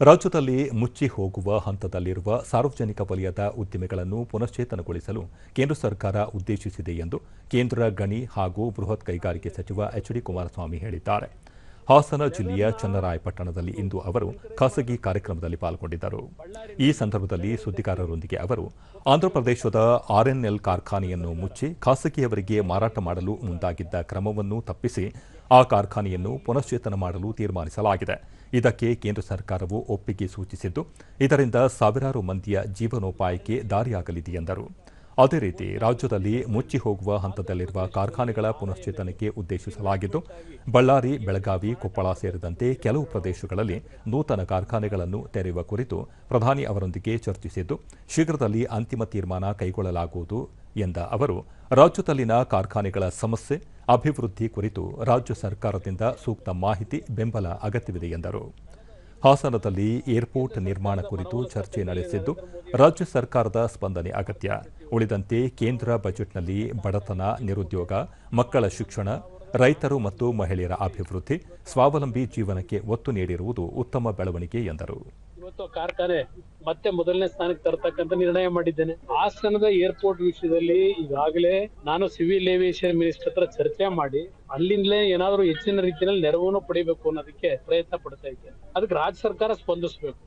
ರಾಜ್ಯದಲ್ಲಿ ಮುಚ್ಚಿ ಹೋಗುವ ಹಂತದಲ್ಲಿರುವ ಸಾರ್ವಜನಿಕ ವಲಯದ ಉದ್ದಿಮೆಗಳನ್ನು ಪುನಶ್ಚೇತನಗೊಳಿಸಲು ಕೇಂದ್ರ ಸರ್ಕಾರ ಉದ್ದೇಶಿಸಿದೆ ಎಂದು ಕೇಂದ್ರ ಗಣಿ ಹಾಗೂ ಬೃಹತ್ ಕೈಗಾರಿಕೆ ಸಚಿವ ಎಚ್ ಡಿ ಕುಮಾರಸ್ವಾಮಿ ಹೇಳಿದ್ದಾರೆ. ಹಾಸನ ಜಿಲ್ಲೆಯ ಚನ್ನರಾಯಪಟ್ಟಣದಲ್ಲಿ ಇಂದು ಅವರು ಖಾಸಗಿ ಕಾರ್ಯಕ್ರಮದಲ್ಲಿ ಪಾಲ್ಗೊಂಡಿದ್ದರು. ಈ ಸಂದರ್ಭದಲ್ಲಿ ಸುದ್ದಿಗಾರರೊಂದಿಗೆ ಅವರು ಆಂಧ್ರಪ್ರದೇಶದ ಆರ್ಎನ್ಎಲ್ ಕಾರ್ಖಾನೆಯನ್ನು ಮುಚ್ಚಿ ಖಾಸಗಿಯವರಿಗೆ ಮಾರಾಟ ಮಾಡಲು ಮುಂದಾಗಿದ್ದ ಕ್ರಮವನ್ನು ತಪ್ಪಿಸಿ ಆ ಕಾರ್ಖಾನೆಯನ್ನು ಪುನಶ್ಚೇತನ ಮಾಡಲು ತೀರ್ಮಾನಿಸಲಾಗಿದೆ. ಇದಕ್ಕೆ ಕೇಂದ್ರ ಸರ್ಕಾರವು ಒಪ್ಪಿಗೆ ಸೂಚಿಸಿದ್ದು, ಇದರಿಂದ ಸಾವಿರಾರು ಮಂದಿಯ ಜೀವನೋಪಾಯಕ್ಕೆ ದಾರಿಯಾಗಲಿದೆ ಎಂದರು. ಅದೇ ರೀತಿ ರಾಜ್ಯದಲ್ಲಿ ಮುಚ್ಚಿ ಹೋಗುವ ಹಂತದಲ್ಲಿರುವ ಕಾರ್ಖಾನೆಗಳ ಪುನಶ್ಚೇತನಕ್ಕೆ ಉದ್ದೇಶಿಸಲಾಗಿದ್ದು, ಬಳ್ಳಾರಿ, ಬೆಳಗಾವಿ, ಕೊಪ್ಪಳ ಸೇರಿದಂತೆ ಕೆಲವು ಪ್ರದೇಶಗಳಲ್ಲಿ ನೂತನ ಕಾರ್ಖಾನೆಗಳನ್ನು ತೆರೆಯುವ ಕುರಿತು ಪ್ರಧಾನಿ ಅವರೊಂದಿಗೆ ಚರ್ಚಿಸಿದ್ದು, ಶೀಘ್ರದಲ್ಲಿ ಅಂತಿಮ ತೀರ್ಮಾನ ಕೈಗೊಳ್ಳಲಾಗುವುದು ಎಂದ ಅವರು, ರಾಜ್ಯದಲ್ಲಿನ ಕಾರ್ಖಾನೆಗಳ ಸಮಸ್ಯೆ, ಅಭಿವೃದ್ಧಿ ಕುರಿತು ರಾಜ್ಯ ಸರ್ಕಾರದಿಂದ ಸೂಕ್ತ ಮಾಹಿತಿ, ಬೆಂಬಲ ಅಗತ್ಯವಿದೆ ಎಂದರು. ಹಾಸನದಲ್ಲಿ ಏರ್ಪೋರ್ಟ್ ನಿರ್ಮಾಣ ಕುರಿತು ಚರ್ಚೆ ನಡೆಸಿದ್ದು, ರಾಜ್ಯ ಸರ್ಕಾರದ ಸ್ಪಂದನೆ ಅಗತ್ಯ. ಉಳಿದಂತೆ ಕೇಂದ್ರ ಬಜೆಟ್ನಲ್ಲಿ ಬಡತನ, ನಿರುದ್ಯೋಗ, ಮಕ್ಕಳ ಶಿಕ್ಷಣ, ರೈತರು ಮತ್ತು ಮಹಿಳೆಯರ ಅಭಿವೃದ್ಧಿ, ಸ್ವಾವಲಂಬಿ ಜೀವನಕ್ಕೆ ಒತ್ತು ನೀಡಿರುವುದು ಉತ್ತಮ ಬೆಳವಣಿಗೆ ಎಂದರು. ಇವತ್ತು ಕಾರ್ಖಾನೆ ಮತ್ತೆ ಮೊದಲನೇ ಸ್ಥಾನಕ್ಕೆ ತರತಕ್ಕಂತ ನಿರ್ಣಯ ಮಾಡಿದ್ದೇನೆ. ಹಾಸನದ ಏರ್ಪೋರ್ಟ್ ವಿಷಯದಲ್ಲಿ ಈಗಾಗಲೇ ನಾನು ಸಿವಿಲ್ ಏವಿಯೇಷನ್ ಮಿನಿಸ್ಟರ್ ಹತ್ರ ಚರ್ಚೆ ಮಾಡಿ ಅಲ್ಲಿಂದಲೇ ಏನಾದರೂ ಹೆಚ್ಚಿನ ರೀತಿಯಲ್ಲಿ ನೆರವನ್ನು ಪಡಿಬೇಕು ಅನ್ನೋದಕ್ಕೆ ಪ್ರಯತ್ನ ಪಡ್ತಾ ಇದ್ದೇನೆ ಅದಕ್ಕೆ ರಾಜ್ಯ ಸರ್ಕಾರ ಸ್ಪಂದಿಸಬೇಕು.